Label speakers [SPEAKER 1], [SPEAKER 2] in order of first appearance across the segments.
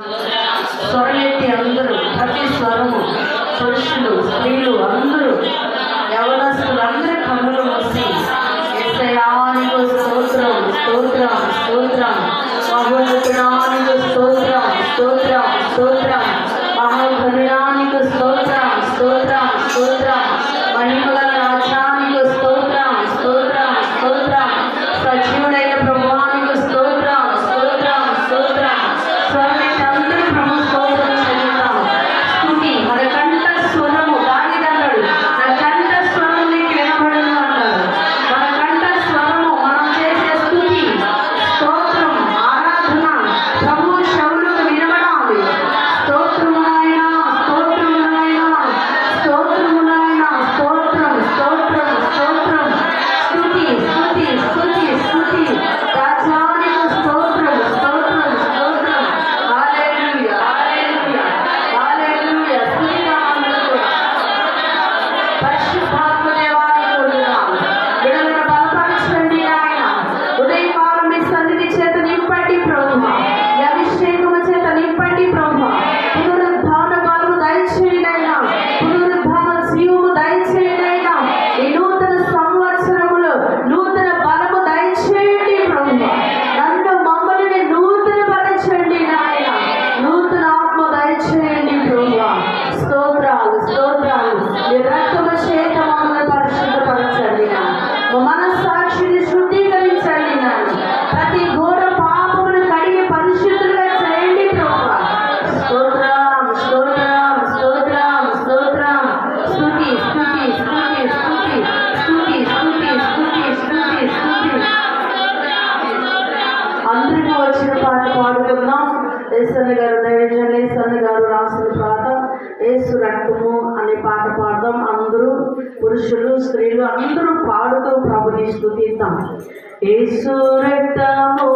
[SPEAKER 1] స్వరలెత్తి అందరూ ప్రతి స్వరము పురుషులు స్త్రీలు అందరూ యవనస్తులందరూ కన్నులు మూసి ఎస్ఐకు స్తోత్రం స్తోత్రం స్తోత్రం. మహోన్నతుడానికి స్తోత్రం. అందరికీ వచ్చిన పాట పాడుకుందాం. ఏసన్న గారు దయచండి ఏసన్న గారు రాసిన పాట ఏసు రక్తము అనే పాట పాడదాం. అందరూ పురుషులు స్త్రీలు అందరూ పాడుతూ ప్రభుని స్థుతిద్దాం ఏసు రక్తము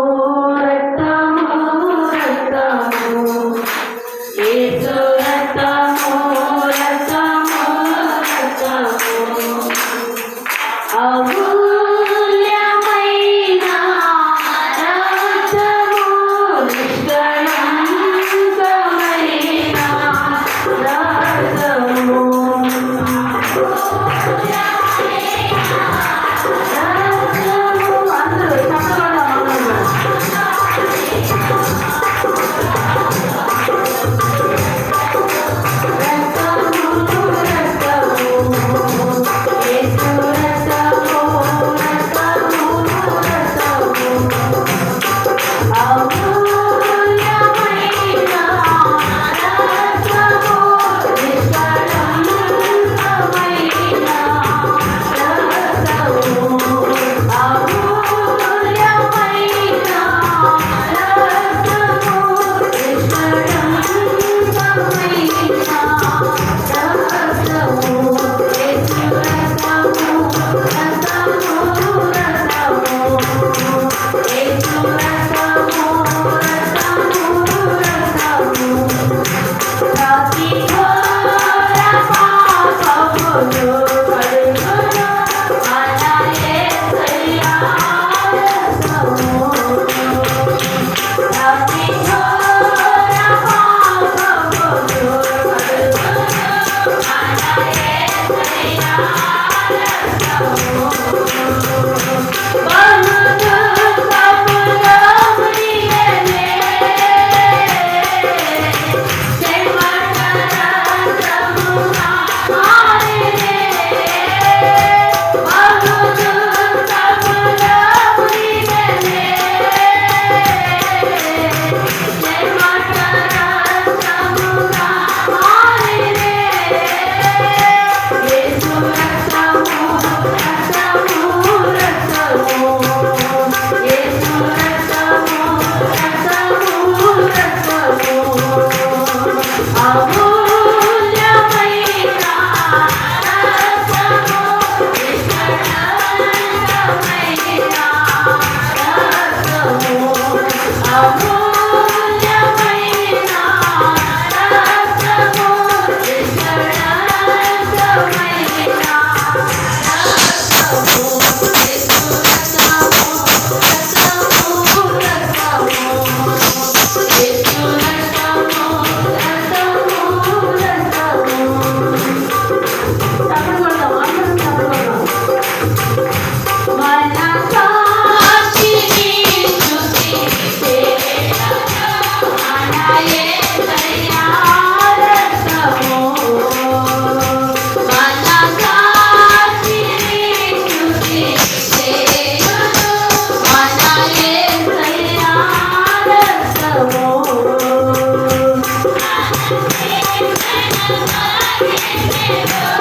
[SPEAKER 2] Yeah.